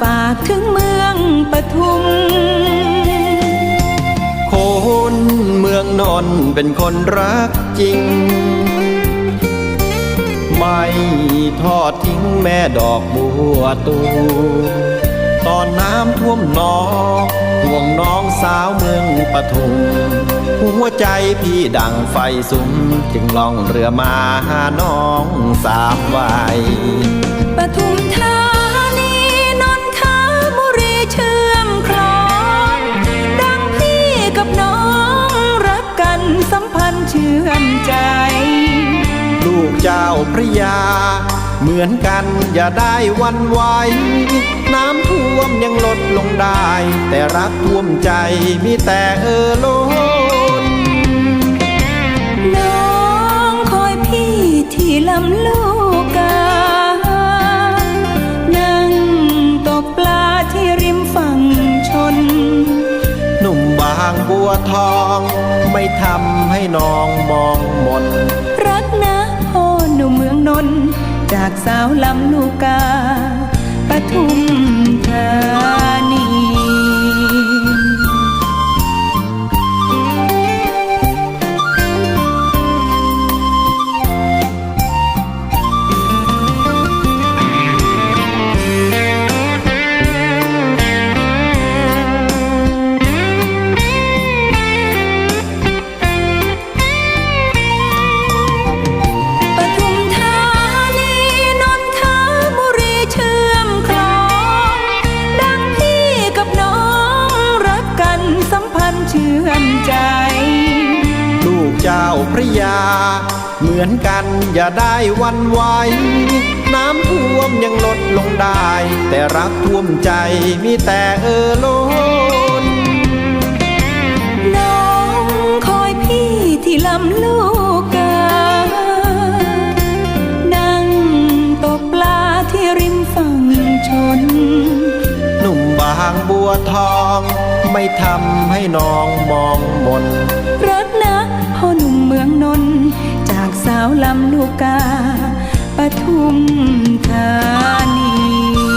ฝากถึงเมืองปทุม คนเมืองนนท์เป็นคนรักจริง ไม่ทอดทิ้งแม่ดอกบัวตูตอนน้ำท่วมนองห่วงน้องสาวเมืองปทุม หัวใจพี่ดังไฟสุมจึงล่องเรือมาหาน้องสามวัยปทุมธา เชื่อมใจ ลูกเจ้าพระยา เหมือนกันอย่าได้วันไหวน้ำท่วมยังลดลงได้ แต่รักท่วมใจมีแต่เออลนน้องคอยพี่ที่ลำลูก บัวทอง ไม่ทำให้น้องมองมน รักนะพ่อหนุ่มเมืองนนท์จากสาวลำลูกกาปทุมธานี กันอย่าได้หวันไหวน้ำท่วมยังลดลงได้ แต่รักท่วมใจมีแต่เออล้นน้องคอยพี่ที่ลำลูกกา นั่งตกปลาที่ริมฝั่งชน หนุ่มบางบัวทอง ไม่ทำให้น้องมองมนรักนะพ่อหนุ่มเมืองนนท์จาก สาวลำลูกกาปทุมธานี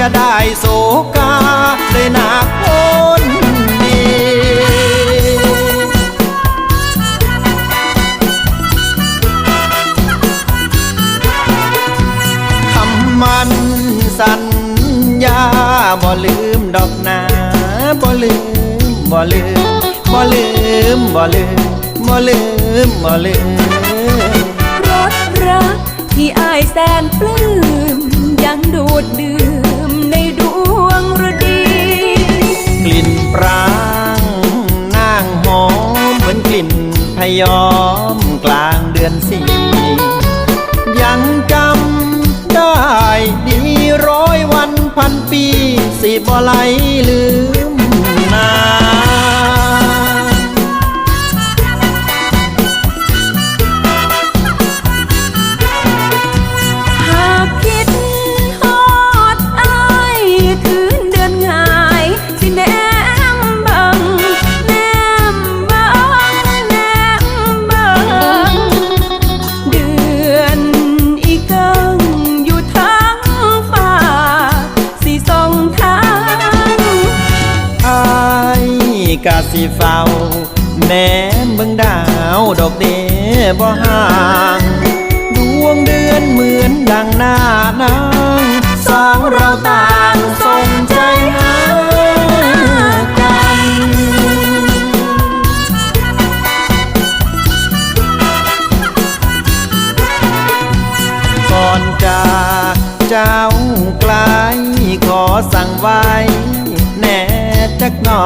อย่าได้โศกาเลยหนักคนดีคำมันสัญญาบ่ลืมดอกนาบ่ลืมบ่ลืมบ่ลืมบ่ลืมบ่ลืมบ่ลืมรสรักที่อายแสนปลื้มยังดูดดื่ม ยอมกลางเดือนสี่ยังจำได้ดีร้อยวันพันปีสิบ่ไหลลืมนา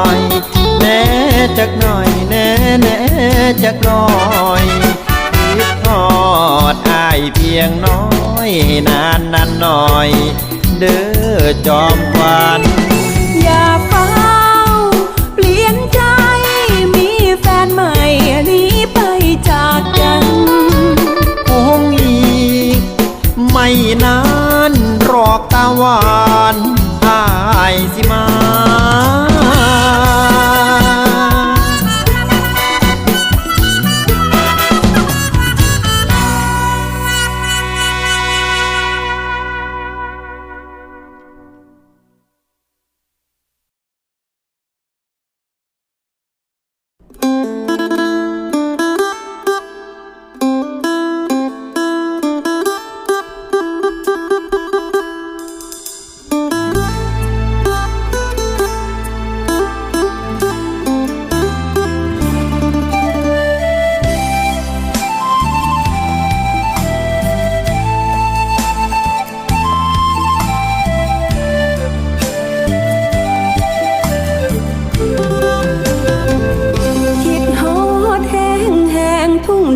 อยแน่จักหน่อยแน่แน่จักหน่อยคิดทอดอายเพียงน้อยนานนานหน่อย เด้อจอมควันอย่าเฝ้าเปลี่ยนใจมีแฟนใหม่หนีไปจากกันคงอีก ไม่นานรอกตาหวานอายสิมา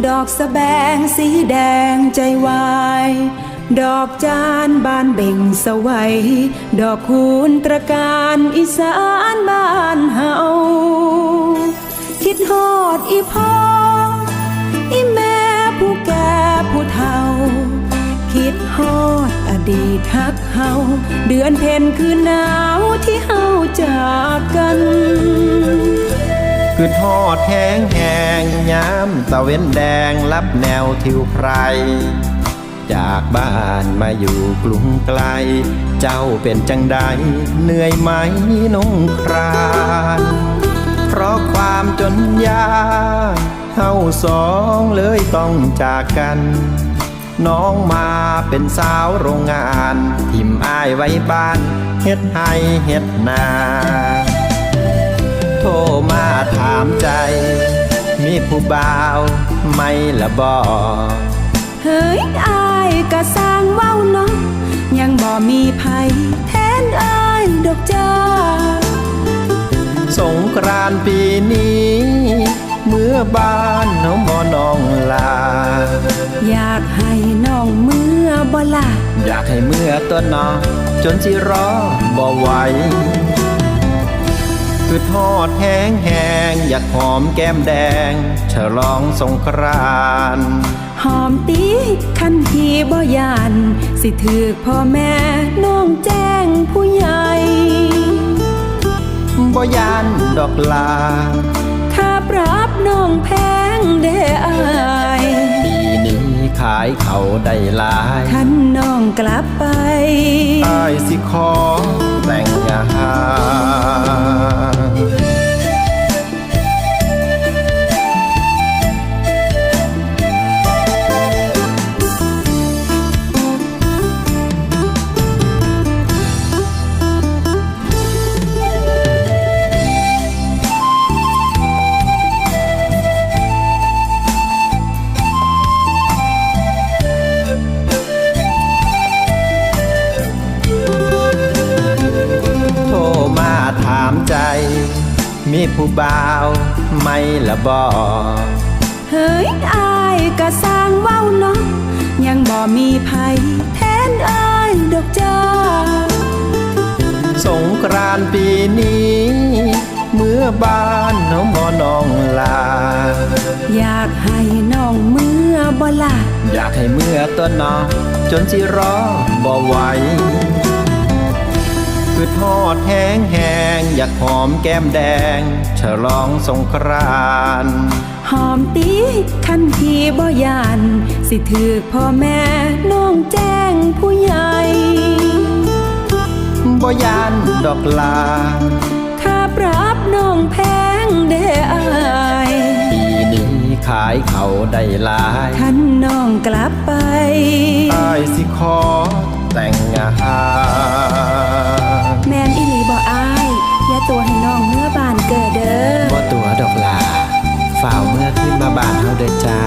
ดอกสะแบงสีแดงใจวาย ดอกจานบานเบ่งสวัย ดอกคูณตระการอีสานบ้านเฮา คิดฮอดอีพ่ออีแม่ผู้แก่ผู้เฒ่า คิดฮอดอดีตฮักเฮา เดือนเพ็ญคือหนาวที่เฮาจากกัน คือทอดแห้งแหงยามตะเว้นแดงรับแนวทิวไพร จากบ้านมาอยู่กรุงไกล เจ้าเป็นจังใดเหนื่อยไหมน้องครานเพราะความจนยากเฮาสองเลยต้องจากกัน น้องมาเป็นสาวโรงงาน ทิมอ้ายไว้บ้านเฮ็ดให้เฮ็ดนา รมาถามใจ มีผู้บ่าวไหม่ละบอเฮ้ยอายก็สร้างเว้าเนาะยังบ่มีภัยแทนอายดอกจ้า สงกรานต์ปีนี้ เมื่อบ้านน้องบ่น้องลา อยากให้น้องเมื่อบ่ล่ะอยากให้เมื่อตัวน้องจนสิรอบ่ไหว คือทอดแห้งแหงอยากหอมแก้มแดง ฉลองสงกรานต์หอมตีคันทีบ่ยาน สิถือพ่อแม่น้องแจ้งผู้ใหญ่บ่ยานดอกลาค่าปรับน้องแพงเด้ออายปีนี้ขายเขาได้หลายคันน้องกลับไปอายสิขอ แต่งงาน ผู้บ่าวไหม่ละบอเฮ้ยอายก็สร้างเว้าเนาะยังบ่มีภัยแทนอายดอกจ้าสงกรานต์ปีนี้ เมื่อบ้านน้องบ่น้องลา อยากให้น้องเมื่อบ่ล่ะอยากให้เมื่อตัวน้องจนสิรอบ่ไหว คือทอดแห้งแหงอยากหอมแก้มแดง ฉลองสงกรานต์หอมตีคันทีบ่ยานสิถือพ่อแม่น้องแจ้งผู้ใหญ่บ่ยานดอกลาค่าปรับน้องแพงขายเขาได้หลายท่านน้องกลับไปอายสิขอ แต่งงานแมนอีหลีบ่อายอย่าตัวให้น้องเมื่อบานเกิดเด้อบ่ตัวดอกลาฝ่าวเมื่อขึ้นมาบ้านเฮาเด้อจ้า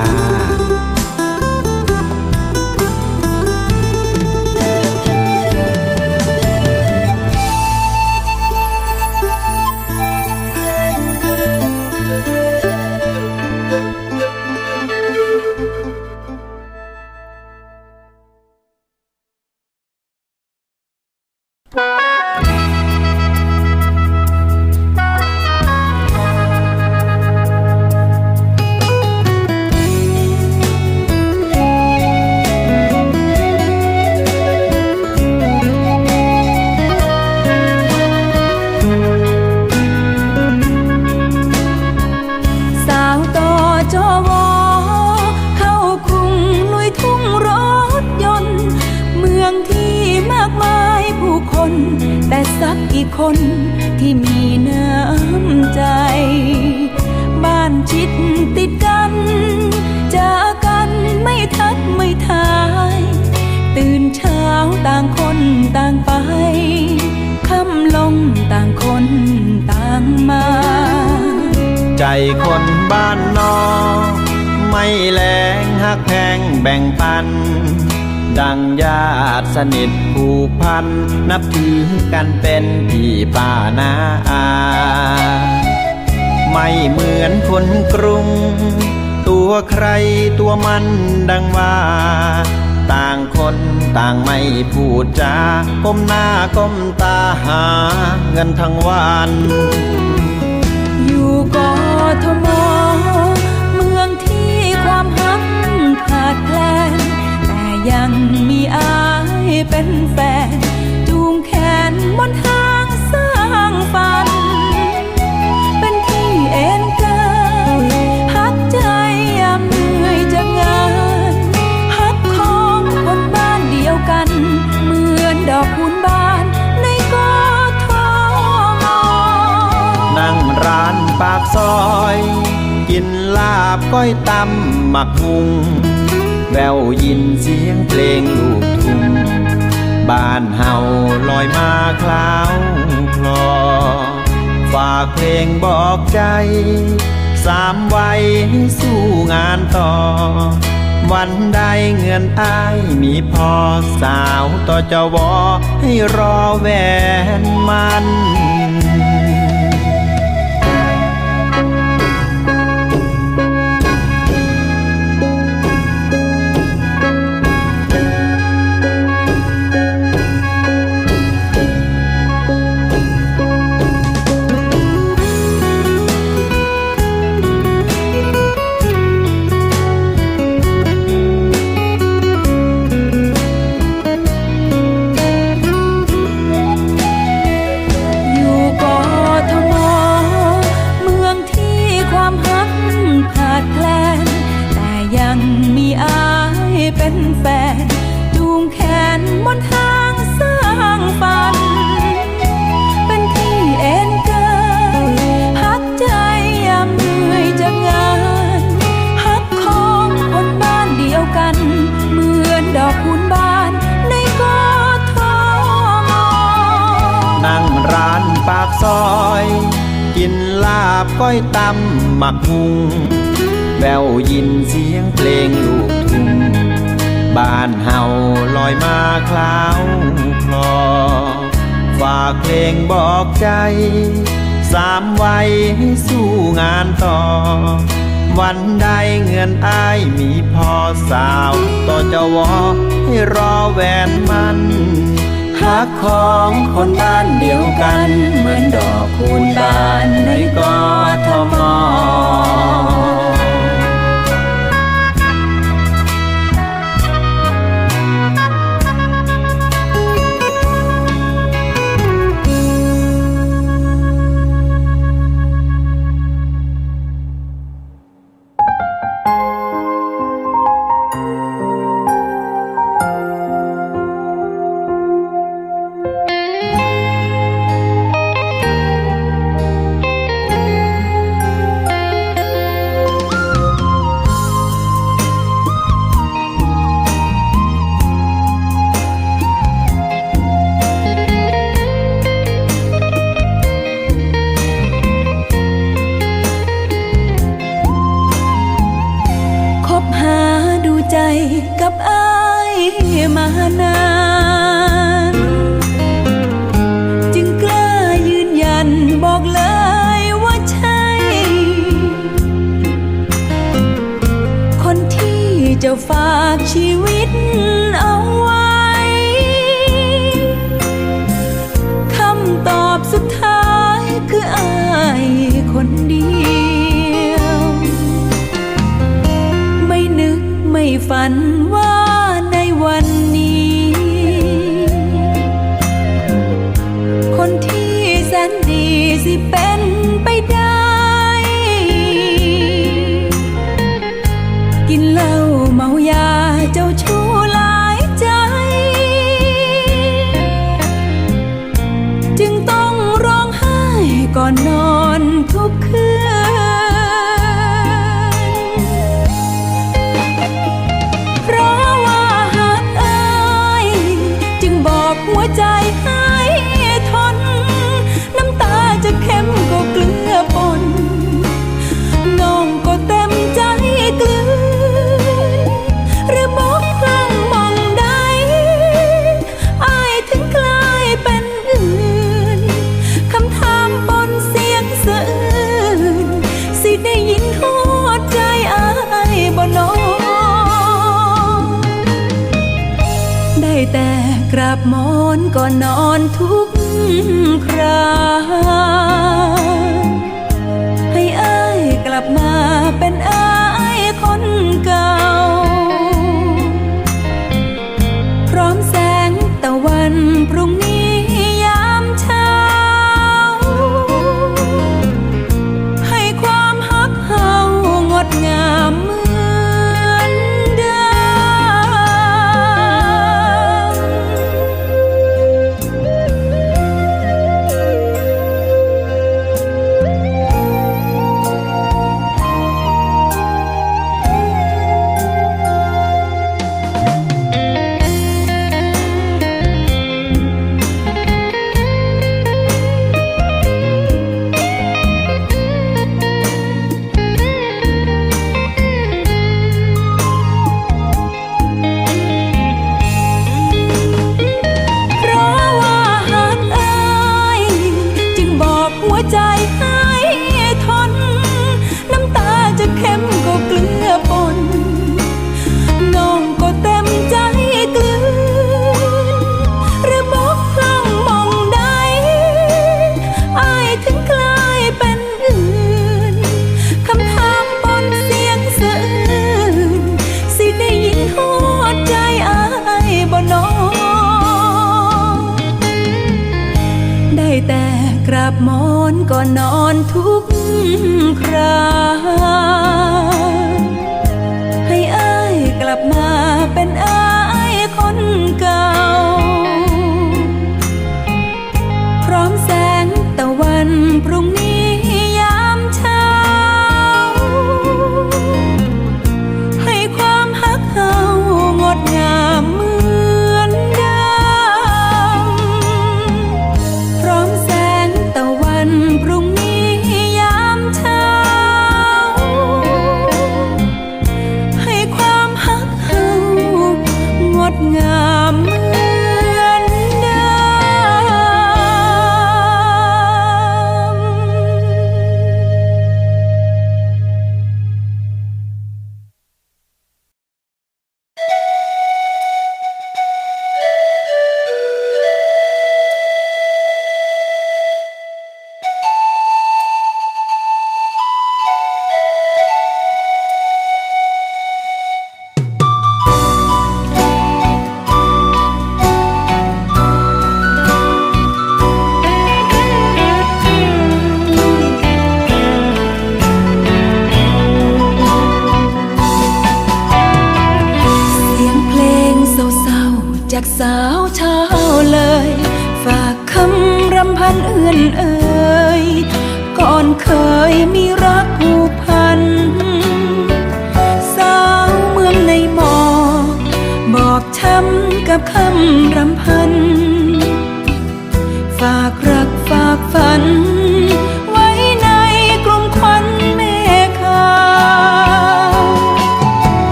ตื่นเช้าต่างคนต่างไปค่ำลงต่างคนต่างมา ใจคนบ้านนอกไม่แลงหักแพงแบ่งปัน ดังญาติสนิทผูกพัน นับถือกันเป็นพี่ป้านาอาไม่เหมือนคนกรุง ตัวใครตัวมันดังว่า คนต่างไม่พูดจาก้มหน้าก้มตาหาเงินทั้งวัน อยู่กอทมเมืองที่ความหักขาดแคลนแต่ยังมีอายเป็นแฟนจูงแขนบนหา ปากซอย กินลาบก้อยตำหมักหุง แววยินเสียงเพลงลูกทุ่งบ้านเฮาลอยมาคลาวคลอ ฝากเพลงบอกใจ สามวัยสู้งานต่อ วันใดเงินอายมีพอสาวต่อเจาวอให้รอแวนมัน มักหุงแววยินเสียงเพลงลูกทุ่งบ้านเฮาลอยมาคลาวคลอ ฝากเพลงบอกใจ สามวัยให้สู้งานต่อ วันใดเงินอายมีพอสาวต่อเจะวอให้รอแหวนมันหักของคนบ้านเดียวกัน เหมือนดอกคูณบานในกอทมเวฝากชีวิตเอาไว้คำตอบสุดท้ายคืออายคนเดียว ไม่นึกไม่ฝันว่าในวันนี้ คนที่แสนดีสิเป็นไป กับมอนก่อนนอนทุกครา ก็นอนทุกครา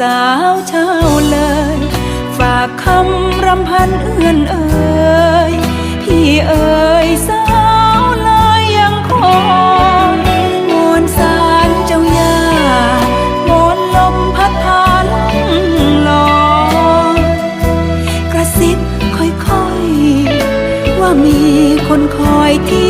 สาวชาวเลย ฝากคำรำพันเอื้อนเอ่ยพี่เอ่ยสาวเลยยังคอยมวนสารเจ้าย่ามวนลมพัดพาลงลอยกระซิบค่อยๆ ว่ามีคนคอยที่